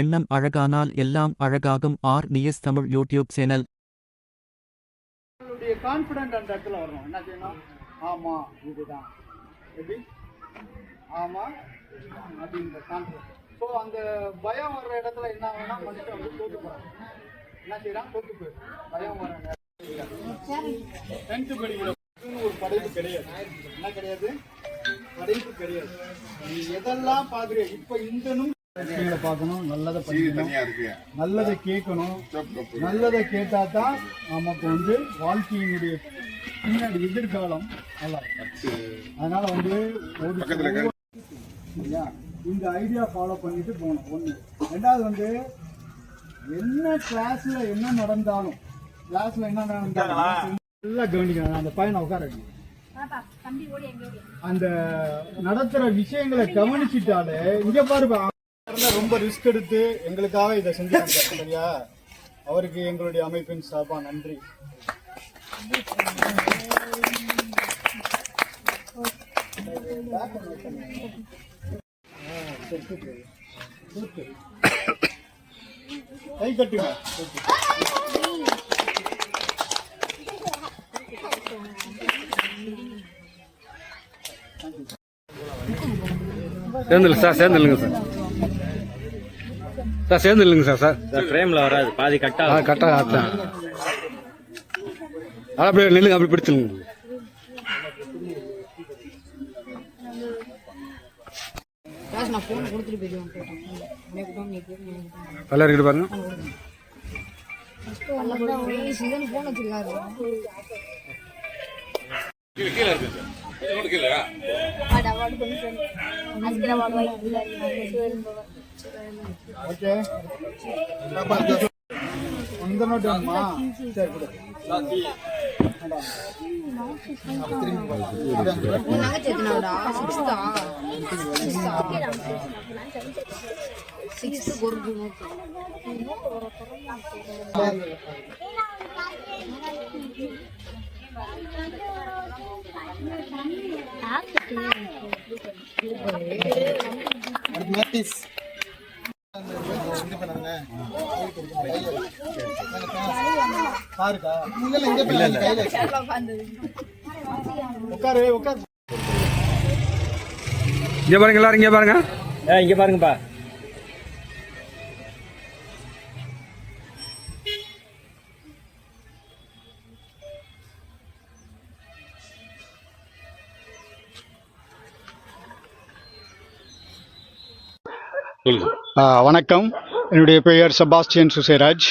எண்ணம் அழகானால் எல்லாம் அழகாகும். R. News Tamil YouTube channel. உங்களுடைய கான்ஃபிடென்ட் அந்த இடத்துல வரணும். என்ன செய்யணும்? ஆமா இதுதான். எப்படி? ஆமா அப்படின்ற கான்ஃபிடென்ட் ஸோ அந்த பயம் வர்ற இடத்துல என்ன ஆகும்னா மனுஷன் வந்து தோத்து போறான். என்ன செய்யறான்? தோத்து போயிடும் பயம் வர டென்த்து படிக்கிற ஒரு படைப்பு கிடையாது. என்ன கிடையாது? படைப்பு கிடையாது. நீ எதெல்லாம் பாக்குறிய இப்ப இந்த நிமிஷங்களை பார்க்கணும் நல்லதை படிக்கணும் நல்லதை கேட்கணும். நல்லதை கேட்டா தான் நமக்கு வந்து வாழ்க்கையினுடைய பின்னாடி எதிர்காலம் நல்லா. அதனால வந்து ஒரு சரியா? இந்த ஐடியா ஃபாலோ பண்ணிட்டு போகணும். ஒண்ணு. ரெண்டாவது வந்து என்ன கிளாஸ்ல என்ன நடந்தாலும் கிளாஸ்ல என்ன நடந்தாலும் நல்லா கவனிக்கணும். அந்த பையனை உட்கார. அந்த நடத்துற விஷயங்களை கவனிச்சிட்டாலே இங்க பாருப்பா ரொம்ப ரிஸ்க் எடுத்து எங்களுக்காக இதை செஞ்சாங்க சரியா? அவருக்கு எங்களுடைய அமைப்பின் சார்பா நன்றி. கை கட்டுங்க. சேர்ந்துல சார் சேர்ந்துருங்க சார். சார் சேர்ந்துருங்க சார் சார். சார் ஃப்ரேம்ல வராது. பாதி கட்டா ஆ கரெக்டாக ஆத்தேன் அது அப்படியே நில்லுங்க அப்படி பிடிச்சிருங்க. நல்லா இருக்குது பாருங்க. வச்சிருக்காரு ஓகே அந்த நோட்டு வேணுமா சரி கொடு உன் தங்கச்சி எத்தனாவதா சிக்ஸ்தா பாருக்கா இல்ல இல்ல இங்க இல்ல இல்ல உட்காரு உட்காரு இங்கே பாருங்க எல்லாரும் இங்கே பாருங்க. ஏ இங்க பாருங்கப்பா. ஆ, வணக்கம். என்னுடைய பெயர் செபாஸ்டியன் சுசேராஜ்.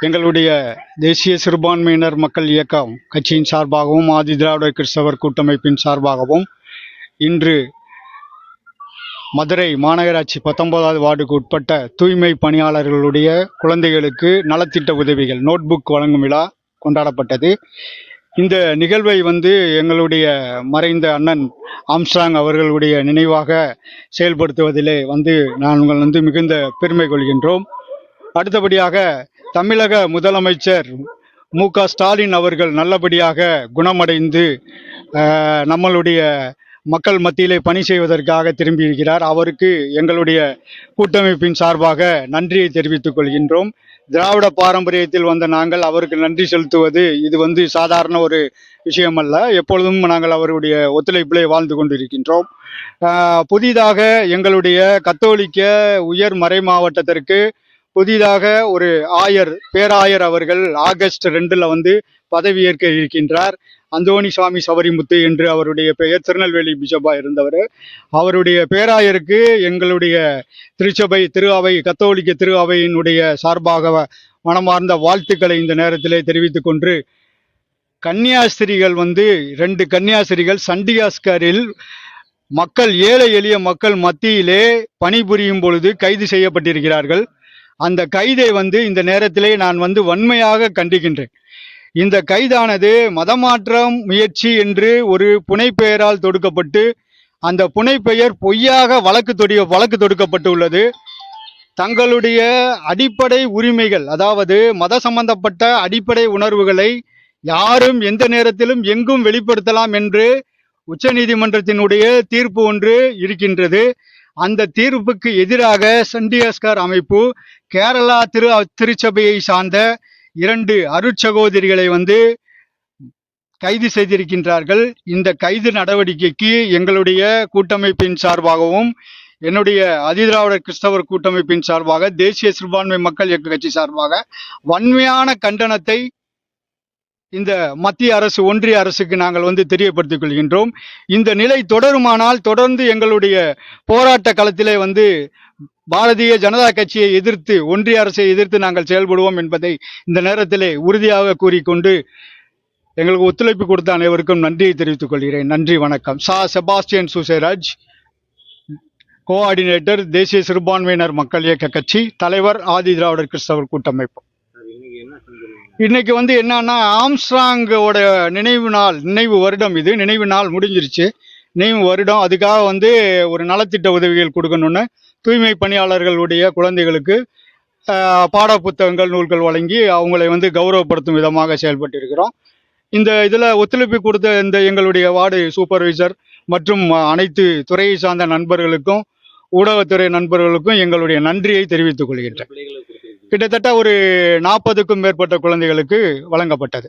எங்களுடைய தேசிய சிறுபான்மையினர் மக்கள் இயக்கம் கட்சியின் சார்பாகவும் ஆதி திராவிட கிறிஸ்தவர் கூட்டமைப்பின் சார்பாகவும் இன்று மதுரை மாநகராட்சி பத்தொன்பதாவது வார்டுக்கு உட்பட்ட தூய்மை பணியாளர்களுடைய குழந்தைகளுக்கு நலத்திட்ட உதவிகள் நோட்புக் வழங்கும் விழா கொண்டாடப்பட்டது. இந்த நிகழ்வை வந்து எங்களுடைய மறைந்த அண்ணன் ஆம்ஸ்ட்ராங் அவர்களுடைய நினைவாக செயல்படுத்துவதிலே வந்து நாங்கள் வந்து மிகுந்த பெருமை கொள்கின்றோம். அடுத்தபடியாக தமிழக முதலமைச்சர் மு க ஸ்டாலின் அவர்கள் நல்லபடியாக குணமடைந்து நம்மளுடைய மக்கள் மத்தியிலே பணி செய்வதற்காக திரும்பியிருக்கிறார். அவருக்கு எங்களுடைய கூட்டமைப்பின் சார்பாக நன்றியை தெரிவித்துக் கொள்கின்றோம். திராவிட பாரம்பரியத்தில் வந்த நாங்கள் அவருக்கு நன்றி செலுத்துவது இது வந்து சாதாரண ஒரு விஷயம் அல்ல எப்பொழுதும் நாங்கள் அவருடைய ஒத்துழைப்பிலே வாழ்ந்து கொண்டிருக்கின்றோம். புதிதாக எங்களுடைய கத்தோலிக்க உயர் மறை மாவட்டத்திற்கு புதிதாக ஒரு ஆயர் பேராயர் அவர்கள் ஆகஸ்ட் ரெண்டில் வந்து பதவியேற்க இருக்கின்றார். அந்தோணி சுவாமி சபரிமுத்து என்று அவருடைய பெயர் திருநெல்வேலி பிஷப்பாக இருந்தவர். அவருடைய பேராயருக்கு எங்களுடைய திருச்சபை திரு அவை கத்தோலிக்க திரு அவையினுடைய சார்பாக மனமார்ந்த வாழ்த்துக்களை இந்த நேரத்திலே தெரிவித்து கொண்டு கன்னியாஸ்திரிகள் வந்து ரெண்டு கன்னியாஸ்திரிகள் சண்டிகாஸ்கரில் மக்கள் ஏழை எளிய மக்கள் மத்தியிலே பணிபுரியும் பொழுது கைது செய்யப்பட்டிருக்கிறார்கள். அந்த கைதை வந்து இந்த நேரத்திலே நான் வந்து வன்மையாக கண்டிக்கின்றேன். இந்த கைதானது மதமாற்றம் முயற்சி என்று ஒரு புனைப்பெயரால் தொடுக்கப்பட்டு அந்த புனைப்பெயர் பொய்யாக வழக்கு தொடி வழக்கு தொடுக்கப்பட்டுள்ளது. தங்களுடைய அடிப்படை உரிமைகள் அதாவது மத சம்பந்தப்பட்ட அடிப்படை உணர்வுகளை யாரும் எந்த நேரத்திலும் எங்கும் வெளிப்படுத்தலாம் என்று உச்சநீதிமன்றத்தினுடைய தீர்ப்பு ஒன்று இருக்கின்றது. அந்த தீர்ப்புக்கு எதிராக சண்டியஸ்கர் அமைப்பு கேரளா திரு திருச்சபையை சார்ந்த இரண்டு அருட்சகோதரிகளை வந்து கைது செய்திருக்கின்றார்கள். இந்த கைது நடவடிக்கைக்கு எங்களுடைய கூட்டமைப்பின் சார்பாகவும் என்னுடைய அதிதிராவிடர் கிறிஸ்தவர் கூட்டமைப்பின் சார்பாக தேசிய சிறுபான்மை மக்கள் இயக்க கட்சி சார்பாக வன்மையான கண்டனத்தை இந்த மத்திய அரசு ஒன்றிய அரசுக்கு நாங்கள் வந்து தெரியப்படுத்திக் கொள்கின்றோம். இந்த நிலை தொடருமானால் தொடர்ந்து எங்களுடைய போராட்ட களத்திலே வந்து பாரதிய ஜனதா கட்சியை எதிர்த்து ஒன்றிய அரசை எதிர்த்து நாங்கள் செயல்படுவோம் என்பதை இந்த நேரத்திலே உறுதியாக கூறிக்கொண்டு எங்களுக்கு ஒத்துழைப்பு கொடுத்த அனைவருக்கும் நன்றியை தெரிவித்துக் கொள்கிறேன். நன்றி வணக்கம். சா. செபாஸ்டியன் சுசேராஜ் கோஆர்டினேட்டர் தேசிய சிறுபான்மையினர் மக்கள் இயக்க கட்சி தலைவர் ஆதி திராவிடர் கிறிஸ்தவர் கூட்டமைப்பு. இன்னைக்கு வந்து என்னன்னா ஆம்ஸ்ட்ராங்கோட நினைவு நாள் நினைவு வருடம் இது. நினைவு நாள் முடிஞ்சிருச்சு. நினைவு வருடம் அதுக்காக வந்து ஒரு நலத்திட்ட உதவிகள் கொடுக்கணும்னு தூய்மை பணியாளர்களுடைய குழந்தைகளுக்கு பாட புத்தகங்கள் நூல்கள் வழங்கி அவங்களை வந்து கௌரவப்படுத்தும் விதமாக செயல்பட்டு இருக்கிறோம் இந்த இதில் ஒத்துழைப்பு கொடுத்த இந்த எங்களுடைய வார்டு சூப்பர்வைசர் மற்றும் அனைத்து துறையை சார்ந்த நண்பர்களுக்கும் ஊடகத்துறை நண்பர்களுக்கும் எங்களுடைய நன்றியை தெரிவித்துக் கொள்கின்றேன். கிட்டத்தட்ட ஒரு நாற்பதுக்கும் மேற்பட்ட குழந்தைகளுக்கு வழங்கப்பட்டது.